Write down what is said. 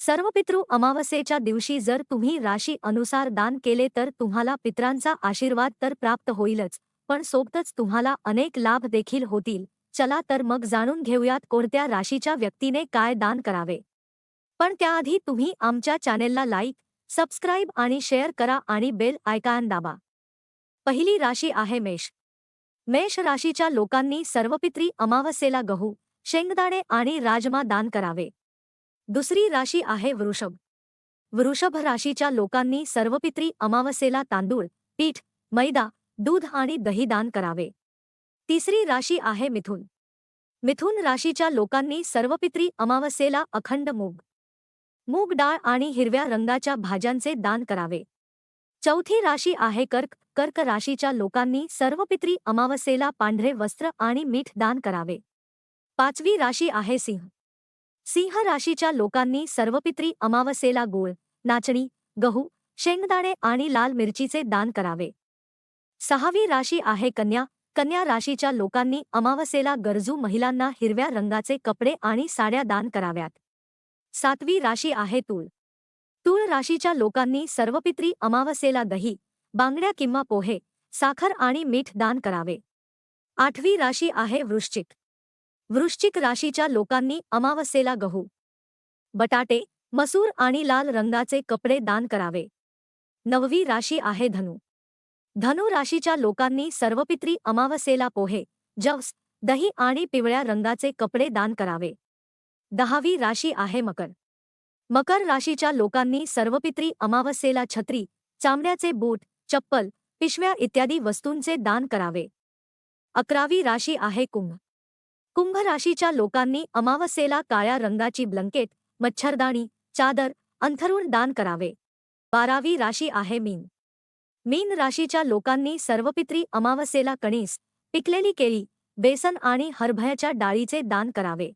सर्व पितृ अमावस्येच्या दिवशी जर तुम्ही राशी अनुसार दान केले तर तुम्हाला पित्रांचा आशीर्वाद तर प्राप्त होईलच पण सोबतच तुम्हाला अनेक लाभ देखील होतील. चला तर मग जाणून घेऊयात कोणत्या राशीच्या व्यक्तीने काय दान करावे. पण त्याआधी तुम्ही आमच्या चॅनेलला लाईक सबस्क्राईब आणि शेअर करा आणि बेल आयकॉन दाबा. पहिली राशी आहे मेष. मेष राशीच्या लोकांनी सर्वपित्री अमावस्येला गहू शेंगदाणे आणि राजमा दान करावे. दुसरी राशी आहे वृषभ. वृषभ राशीच्या लोकांनी सर्वपित्री अमावस्येला तांदूळ पीठ मैदा दूध आणि दही दान करावे. तिसरी राशी आहे मिथुन. मिथुन राशीच्या लोकांनी सर्वपित्री अमावस्येला अखंड मूग मूग डाळ आणि हिरव्या रंगाच्या भाज्यांचे दान करावे. चौथी राशी आहे कर्क. कर्क राशीच्या लोकांनी सर्वपित्री अमावस्येला पांढरे वस्त्र आणि मीठ दान करावे. पाचवी राशी आहे सिंह. सिंह राशीच्या लोकांनी सर्वपित्री अमावस्येला गोळ नाचणी गहू शेंगदाणे आणि लाल मिरचीचे दान करावे. सहावी राशी आहे कन्या कन्या राशीच्या लोकांनी अमावस्येला गरजू महिलांना हिरव्या रंगाचे कपडे आणि साड्या दान कराव्यात. सातवी राशी आहे तूळ. तूळ राशीच्या लोकांनी सर्वपित्री अमावस्येला दही बांगड्या किंवा पोहे साखर आणि मीठ दान करावे. आठवी राशी आहे वृश्चिक. वृश्चिक राशीच्या लोकांनी अमावस्येला गहू बटाटे मसूर आणि लाल रंगाचे कपडे दान करावे. नववी राशी आहे धनु. धनु राशीच्या लोकांनी सर्वपित्री अमावस्येला पोहे जव्स दही आणि पिवळ्या रंगाचे कपडे दान करावे. दहावी राशी आहे मकर. मकर राशीच्या लोकांनी सर्वपित्री अमावस्येला छत्री चामड्याचे बूट चप्पल पिशव्या इत्यादी वस्तूंचे दान करावे. अकरावी राशी आहे कुंभ. कुंभ राशीच्या लोकांनी अमावस्येला काळ्या रंगाची ब्लंकेट मच्छरदाणी चादर अंथरुण दान करावे. बारावी राशी आहे मीन. मीन राशीच्या लोकांनी सर्वपित्री अमावस्येला कणीस पिकलेली केळी बेसन आणि हरभयाच्या डाळीचे दान करावे.